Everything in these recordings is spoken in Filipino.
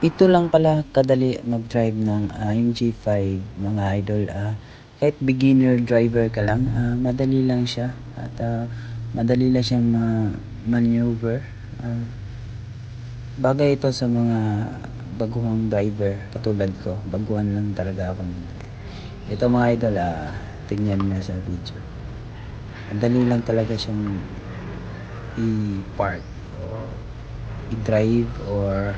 Ito lang pala kadali mag-drive ng AMG uh, 5 mga idol. Uh, kahit beginner driver ka lang, uh, madali lang siya at uh, madali lang siyang ma-maneuver. Ah, bagay ito sa mga baguhang driver katulad ko. Baguhan lang talaga ako. Ito mga idol, ah, tingnan niyo sa video. Madali lang talaga siyang i-park o i-drive or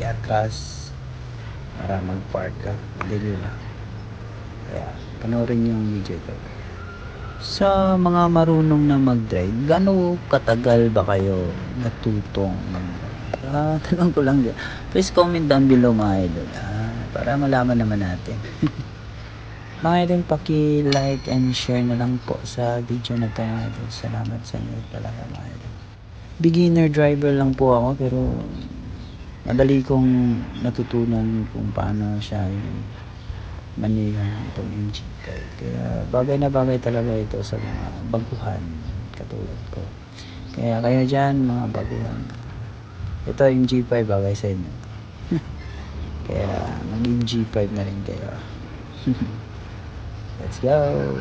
i-atras para mag-park ka. Madali lang. Kaya, panoorin yung video ito. Sa mga marunong na mag-drive, gaano katagal ba kayo natutong mag-drive? Ah, tanong ko lang din. Please comment down below mga idol. Ah, para malaman naman natin. mga idol, paki-like and share na lang po sa video na to mga idol. Salamat sa inyo talaga mga idol. Beginner driver lang po ako pero madali kong natutunan kung paano siya yung manilang itong MG5. Kaya bagay na bagay talaga ito sa mga baguhan katulad ko. Kaya kayo dyan mga baguhan. Ito yung G5 bagay sa inyo. Kaya maging G5 na rin kayo. Let's go!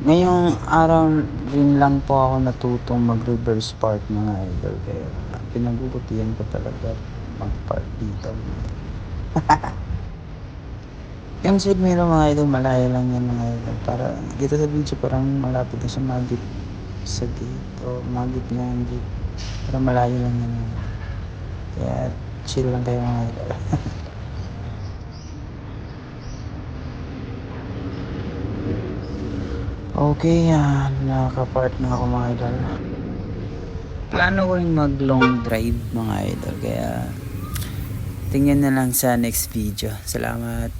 Ngayong araw rin lang po ako natutong mag-reverse park mga idol. Kaya pinagbubutihan ko talaga mag-park dito. yung side mirror mga idol, malayo lang yan mga idol. Para dito sa video parang malapit na siya magit sa gate o magit niya yung gate. Pero malayo lang yan. Kaya chill lang kayo mga idol. Okay, ah, nakaka-park na ako mga idol. Plano ko rin mag long drive mga idol. Kaya tingnan na lang sa next video. Salamat.